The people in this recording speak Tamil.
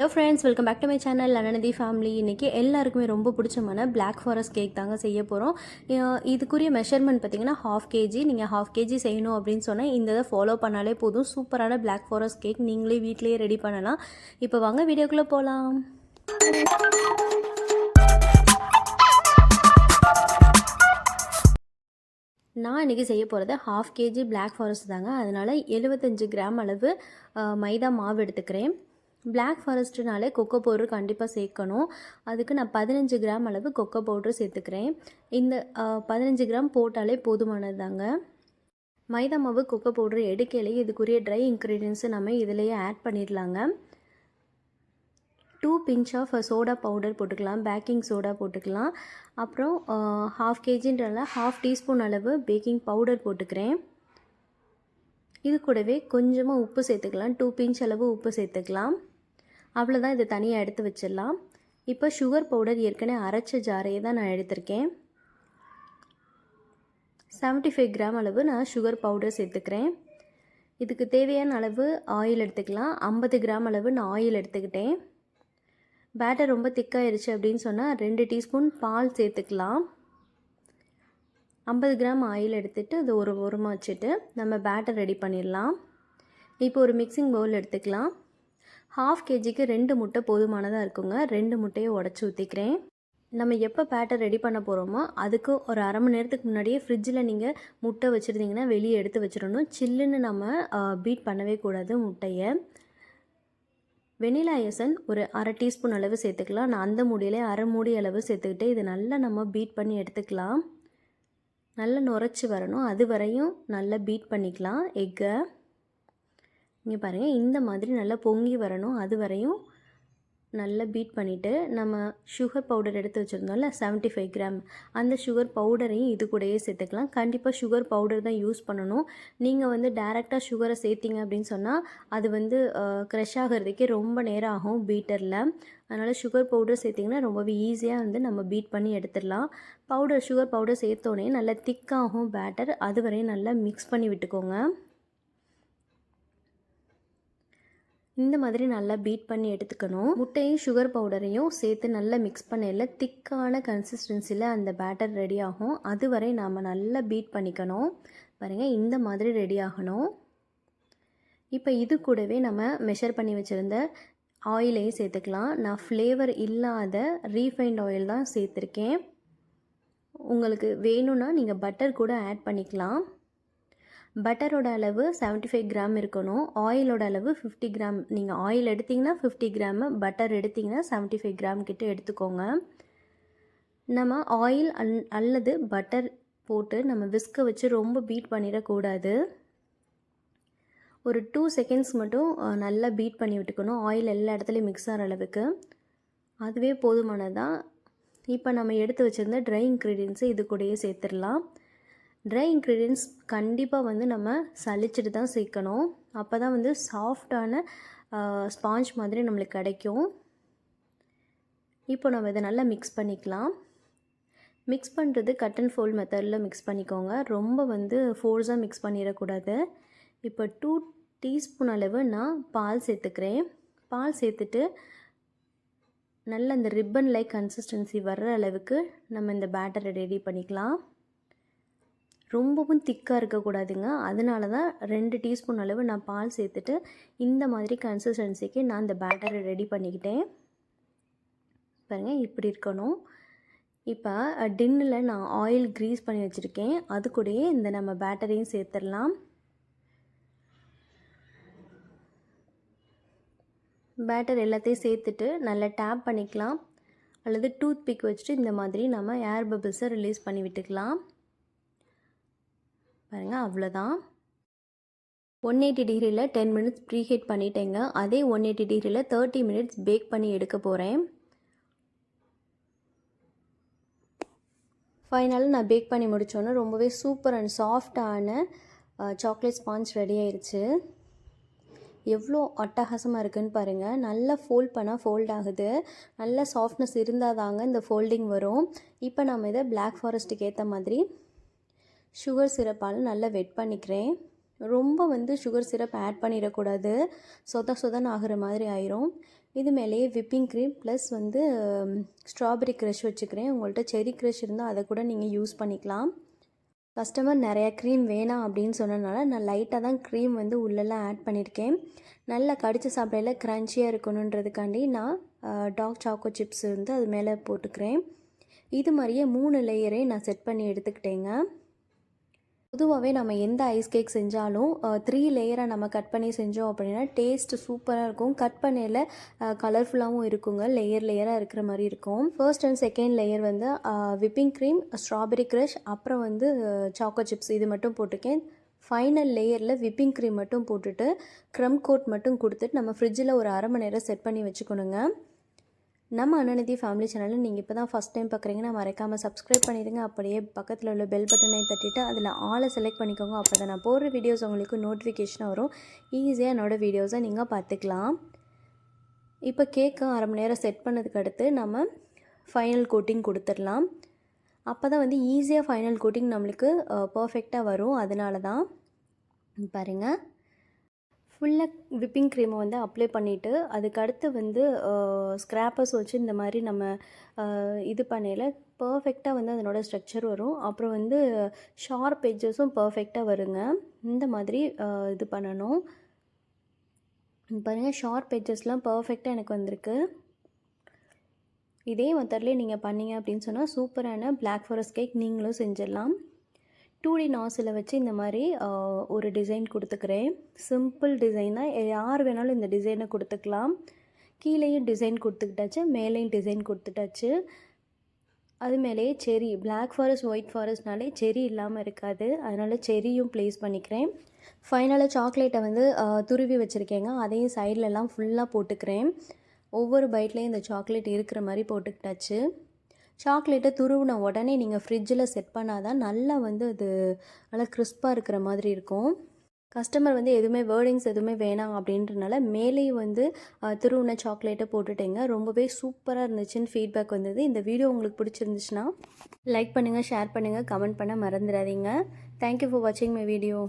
Hello friends welcome back to my channel Ananthi family இன்றைக்கி எல்லாருக்குமே ரொம்ப பிடிச்சமான பிளாக் ஃபாரஸ்ட் கேக் தாங்க செய்ய போகிறோம் இதுக்குரிய மெஷர்மெண்ட் பார்த்தீங்கன்னா ஹாஃப் கேஜி நீங்கள் ஹாஃப் கேஜி செய்யணும் அப்படின்னு சொன்னால் இந்த இதை ஃபாலோ பண்ணாலே போதும். சூப்பரான பிளாக் ஃபாரஸ்ட் கேக் நீங்களே வீட்லேயே ரெடி பண்ணலாம். இப்போ வாங்க வீடியோக்குள்ளே போகலாம் நான் இன்றைக்கி செய்ய போகிறது ஹாஃப் கேஜி பிளாக் ஃபாரஸ்ட் தாங்க. அதனால் எழுபத்தஞ்சு கிராம் அளவு மைதா மாவு எடுத்துக்கிறேன். பிளாக் ஃபாரஸ்ட்னாலே கொக்கோ பவுடர் கண்டிப்பாக சேர்க்கணும். அதுக்கு நான் பதினஞ்சு கிராம் அளவு கொக்கோ பவுடர் சேர்த்துக்கிறேன். இந்த பதினஞ்சு கிராம் போட்டாலே போதுமானது தாங்க மைதா மாவு கொக்கோ பவுடர் எடுக்கையிலேயே இதுக்குரிய ட்ரை இன்க்ரீடியன்ஸை நம்ம இதிலேயே ஆட் பண்ணிடலாங்க two pinch of soda powder போட்டுக்கலாம். பேக்கிங் சோடா போட்டுக்கலாம். அப்புறம் ஹாஃப் கேஜின்றல ஹாஃப் டீஸ்பூன் அளவு பேக்கிங் பவுடர் போட்டுக்கிறேன். இது கூடவே கொஞ்சமாக உப்பு சேர்த்துக்கலாம். டூ பிஞ்ச் அளவு உப்பு சேர்த்துக்கலாம். அவ்வளோதான் இதை தனியாக எடுத்து வச்சிடலாம். இப்போ சுகர் பவுடர் ஏற்கனவே அரைச்ச ஜாரையை தான் நான் எடுத்திருக்கேன். 75 ஃபைவ் கிராம் அளவு நான் சுகர் பவுடர் சேர்த்துக்கிறேன். இதுக்கு தேவையான அளவு ஆயில் எடுத்துக்கலாம். ஐம்பது கிராம் அளவு நான் ஆயில் எடுத்துக்கிட்டேன். பேட்டர் ரொம்ப திக்காயிருச்சு அப்படின்னு சொன்னால் ரெண்டு டீஸ்பூன் பால் சேர்த்துக்கலாம். ஐம்பது கிராம் ஆயில் எடுத்துகிட்டு அது ஒரு உரமாக வச்சுட்டு நம்ம பேட்டர் ரெடி பண்ணிடலாம். இப்போ ஒரு மிக்சிங் பவுல் எடுத்துக்கலாம். ஹாஃப் கேஜிக்கு ரெண்டு முட்டை போதுமானதாக இருக்குங்க. ரெண்டு முட்டையை உடச்சி ஊற்றிக்கிறேன் நம்ம எப்போ பேட்டர் ரெடி பண்ண போகிறோமோ அதுக்கு ஒரு அரை மணி நேரத்துக்கு முன்னாடியே ஃப்ரிட்ஜில் நீங்கள் முட்டை வச்சுருந்தீங்கன்னா வெளியே எடுத்து வச்சிடணும். சில்லுன்னு நம்ம பீட் பண்ணவே கூடாது முட்டையை. வெனிலா எசன் ஒரு அரை டீஸ்பூன் அளவு சேர்த்துக்கலாம். நான் அந்த மூடியிலே அரை மூடி அளவு சேர்த்துக்கிட்டு இது நல்லா நம்ம பீட் பண்ணி எடுத்துக்கலாம். நல்லா நுரைச்சி வரணும். அது வரையும் நல்லா பீட் பண்ணிக்கலாம். எக்கை. இங்கே பாருங்கள் இந்த மாதிரி நல்லா பொங்கி வரணும். அது வரையும் நல்லா பீட் பண்ணிவிட்டு நம்ம சுகர் பவுடர் எடுத்து வச்சுருந்தோம்ல 75 ஃபைவ் கிராம் அந்த சுகர் பவுடரையும் இது கூடயே சேர்த்துக்கலாம். கண்டிப்பாக சுகர் பவுடர் தான் யூஸ் பண்ணணும். நீங்கள் வந்து டேரெக்டாக சுகரை சேர்த்திங்க அப்படின்னு சொன்னால் அது வந்து க்ரஷ் ஆகிறதுக்கே ரொம்ப நேரம் ஆகும் பீட்டரில் அதனால் சுகர் பவுடர் சேர்த்திங்கன்னா ரொம்பவே ஈஸியாக வந்து நம்ம பீட் பண்ணி எடுத்துடலாம். பவுடர் சுகர் பவுடர் சேர்த்தோடனே நல்லா திக்காகும் பேட்டர் அது வரையும் நல்லா மிக்ஸ் பண்ணி விட்டுக்கோங்க. இந்த மாதிரி நல்லா பீட் பண்ணி எடுத்துக்கணும். முட்டையும் சுகர் பவுடரையும் சேர்த்து நல்லா மிக்ஸ் பண்ணையில் திக்கான கன்சிஸ்டன்சியில் அந்த பேட்டர் ரெடி ஆகும். அதுவரை நாம் நல்லா பீட் பண்ணிக்கணும். பாருங்கள் இந்த மாதிரி ரெடி ஆகணும். இப்போ இது கூடவே நம்ம மெஷர் பண்ணி வச்சுருந்த ஆயிலையும் சேர்த்துக்கலாம். நான் ஃப்ளேவர் இல்லாத ரீஃபைண்ட் ஆயில் தான் சேர்த்துருக்கேன். உங்களுக்கு வேணும்னா நீங்கள் பட்டர் கூட ஆட் பண்ணிக்கலாம். பட்டரோட அளவு 75 ஃபைவ் கிராம் இருக்கணும். ஆயிலோட அளவு ஃபிஃப்டி கிராம். நீங்கள் ஆயில் எடுத்திங்கன்னா ஃபிஃப்டி கிராமு பட்டர் எடுத்திங்கன்னா 75 ஃபைவ் கிராம் கிட்ட எடுத்துக்கோங்க. நம்ம ஆயில் அல் அல்லது பட்டர் போட்டு நம்ம விஸ்கை வச்சு ரொம்ப பீட் பண்ணிடக்கூடாது. ஒரு டூ செகண்ட்ஸ் மட்டும் நல்லா பீட் பண்ணி விட்டுக்கணும். ஆயில் எல்லா இடத்துலையும் மிக்ஸ் ஆகிற அளவுக்கு. அதுவே போதுமானதான் இப்போ நம்ம எடுத்து வச்சுருந்த ட்ரை இன்க்ரீடியன்ஸை இது கூடயே சேர்த்துடலாம். ட்ரை இன்க்ரீடியன்ஸ் கண்டிப்பாக வந்து நம்ம சலிச்சிட்டு தான் சேர்க்கணும். அப்போ தான் வந்து சாஃப்டான ஸ்பாஞ்ச் மாதிரி நம்மளுக்கு கிடைக்கும். இப்போ நம்ம இதை நல்லா மிக்ஸ் பண்ணிக்கலாம். மிக்ஸ் பண்ணுறது கட் அண்ட் ஃபோல்ட் மெத்தடில் மிக்ஸ் பண்ணிக்கோங்க. ரொம்ப வந்து ஃபோர்ஸாக மிக்ஸ் பண்ணிடக்கூடாது. இப்போ டூ டீஸ்பூன் அளவு நான் பால் சேர்த்துக்கிறேன். பால் சேர்த்துட்டு நல்ல அந்த ரிப்பன் லைக் கன்சிஸ்டன்சி வர்ற அளவுக்கு நம்ம இந்த பேட்டரை ரெடி பண்ணிக்கலாம். ரொம்பவும் திக்காக இருக்கக்கூடாதுங்க. அதனால தான் ரெண்டு டீஸ்பூன் அளவு நான் பால் சேர்த்துட்டு இந்த மாதிரி கன்சிஸ்டன்சிக்கு நான் இந்த பேட்டரை ரெடி பண்ணிக்கிட்டேன். பாருங்கள் இப்படி இருக்கணும். இப்போ டின்னில் நான் ஆயில் க்ரீஸ் பண்ணி வச்சுருக்கேன். அது கூடயே இந்த நம்ம பேட்டரையும் சேர்த்துடலாம். பேட்டர் எல்லாத்தையும் சேர்த்துட்டு நல்லா டேப் பண்ணிக்கலாம். அல்லது டூத் பிக் வச்சுட்டு இந்த மாதிரி நம்ம ஏர் பபிள்ஸை ரிலீஸ் பண்ணி விட்டுக்கலாம். பாருங்கள் அவ்வளோதான் ஒன் எயிட்டி டிகிரியில் டென் மினிட்ஸ் ப்ரீஹீட் பண்ணிட்டேங்க. அதே ஒன் எயிட்டி டிகிரியில் தேர்ட்டி மினிட்ஸ் பேக் பண்ணி எடுக்க போகிறேன் ஃபைனலாக நான் பேக் பண்ணி முடித்தோன்னே ரொம்பவே சூப்பர் அண்ட் சாஃப்டான சாக்லேட் ஸ்பாஞ்ச் ரெடி ஆயிடுச்சு எவ்வளோ அட்டகாசமாக இருக்குன்னு பாருங்கள் நல்லா ஃபோல்ட் பண்ணால் ஃபோல்ட் ஆகுது. நல்ல சாஃப்ட்னஸ் இருந்தால் தாங்க இந்த ஃபோல்டிங் வரும். இப்போ நம்ம இதை பிளாக் ஃபாரஸ்ட்டுக்கு ஏற்ற மாதிரி சுகர் சிரப்பால் நல்லா வெட் பண்ணிக்கிறேன். ரொம்ப வந்து சுகர் சிரப் ஆட் பண்ணிடக்கூடாது. சொத சொதன்னு ஆகிற மாதிரி ஆயிரும். இது மேலேயே விப்பிங் க்ரீம் ப்ளஸ் வந்து ஸ்ட்ராபெரி க்ரஷ் வச்சுக்கிறேன். உங்கள்கிட்ட செரி க்ரஷ் இருந்தால் அதை கூட நீங்கள் யூஸ் பண்ணிக்கலாம். கஸ்டமர் நிறையா க்ரீம் வேணாம் அப்படின்னு சொன்னனால நான் லைட்டாக தான் க்ரீம் வந்து உள்ளெல்லாம் ஆட் பண்ணியிருக்கேன் நல்லா கடித்து சாப்பிடையில க்ரன்ச்சியாக இருக்கணுன்றதுக்காண்டி நான் டாக் சாக்கோ சிப்ஸ் வந்து அது மேலே போட்டுக்கிறேன். இது மாதிரியே மூணு லேயரே நான் செட் பண்ணி எடுத்துக்கிட்டேங்க. பொதுவாகவே நம்ம எந்த ஐஸ் கேக் செஞ்சாலும் த்ரீ லேயராக நம்ம கட் பண்ணி செஞ்சோம் அப்படின்னா டேஸ்ட் சூப்பராக இருக்கும். கட் பண்ணையில் கலர்ஃபுல்லாகவும் இருக்குங்க. லேயர் லேயராக இருக்கிற மாதிரி இருக்கும். ஃபர்ஸ்ட் அண்ட் செகண்ட் லேயர் வந்து விப்பிங் க்ரீம் ஸ்ட்ராபெரி க்ரஷ் அப்புறம் வந்து சாக்கோ சிப்ஸ் இது மட்டும் போட்டிருக்கேன் ஃபைனல் லேயரில் விப்பிங் க்ரீம் மட்டும் போட்டுட்டு க்ரம் கோட் மட்டும் கொடுத்துட்டு நம்ம ஃப்ரிட்ஜில் ஒரு அரை மணி நேரம் செட் பண்ணி வச்சுக்கணுங்க. நம்ம அன்னநிதி ஃபேமிலி சேனலில் நீங்கள் இப்போ தான் ஃபஸ்ட் டைம் பார்க்குறீங்கன்னா மறக்காமல் சப்ஸ்கிரைப் பண்ணிடுங்க. அப்படியே பக்கத்தில் உள்ள பெல் பட்டனை தட்டிட்டு அதில் ஆளை செலக்ட் பண்ணிக்கோங்க. அப்போ தான் நான் போடுற வீடியோஸ் உங்களுக்கு நோட்டிஃபிகேஷனாக வரும். ஈஸியாக என்னோடய வீடியோஸை நீங்கள் பார்த்துக்கலாம் இப்போ கேக்கு அரை மணி நேரம் செட் பண்ணதுக்கு அடுத்து நம்ம ஃபைனல் கோட்டிங் கொடுத்துடலாம். அப்போ தான் வந்து ஈஸியாக ஃபைனல் கோட்டிங் நம்மளுக்கு பர்ஃபெக்டாக வரும். அதனால தான் பாருங்கள் ஃபுல்லாக விப்பிங் க்ரீமை வந்து அப்ளை பண்ணிவிட்டு அதுக்கடுத்து வந்து ஸ்க்ராப்பர்ஸ் வச்சு இந்த மாதிரி நம்ம இது பண்ணையில் பர்ஃபெக்டாக வந்து அதனோட ஸ்ட்ரக்சர் வரும். அப்புறம் வந்து ஷார்ப் எஜ்ஜஸும் பர்ஃபெக்டாக வருங்க. இந்த மாதிரி இது பண்ணணும். பாருங்கள் ஷார்ப் எஜ்ஜஸ்லாம் பர்ஃபெக்டாக எனக்கு வந்திருக்கு. இதே மெத்தட்லேயே நீங்கள் பண்ணீங்க அப்படின்னு சொன்னால் சூப்பரான பிளாக் ஃபாரஸ்ட் கேக் நீங்களும் செஞ்சிடலாம். டூ டி நாசில் வச்சு இந்த மாதிரி ஒரு டிசைன் கொடுத்துக்கிறேன். சிம்பிள் டிசைனாக யார் வேணாலும் இந்த டிசைனை கொடுத்துக்கலாம். கீழேயும் டிசைன் கொடுத்துக்கிட்டாச்சு மேலேயும் டிசைன் கொடுத்துட்டாச்சு. அது மேலேயே செரி பிளாக் ஃபாரஸ்ட் ஒயிட் ஃபாரஸ்ட்னாலே செரி இல்லாமல் இருக்காது. அதனால் செரியும் ப்ளேஸ் பண்ணிக்கிறேன். ஃபைனலாக சாக்லேட்டை வந்து துருவி வச்சுருக்கேங்க. அதையும் சைட்லலாம் ஃபுல்லாக போட்டுக்கிறேன். ஒவ்வொரு பைட்லேயும் இந்த சாக்லேட் இருக்கிற மாதிரி போட்டுக்கிட்டாச்சு. சாக்லேட்டை துருவின உடனே நீங்கள் ஃப்ரிட்ஜில் செட் பண்ணால் தான் நல்லா வந்து அது நல்லா கிறிஸ்பாக இருக்கிற மாதிரி இருக்கும். கஸ்டமர் வந்து எதுவுமே வேர்டிங்ஸ் எதுவுமே வேணாம் அப்படின்றனால மேலேயும் வந்து திருவுண சாக்லேட்டை போட்டுட்டேங்க. ரொம்பவே சூப்பராக இருந்துச்சுன்னு ஃபீட்பேக் வந்தது. இந்த வீடியோ உங்களுக்கு பிடிச்சிருந்துச்சுன்னா லைக் பண்ணுங்கள் ஷேர் பண்ணுங்கள் கமெண்ட் பண்ண மறந்துடாதீங்க. தேங்க்யூ ஃபார் வாட்சிங் மை வீடியோ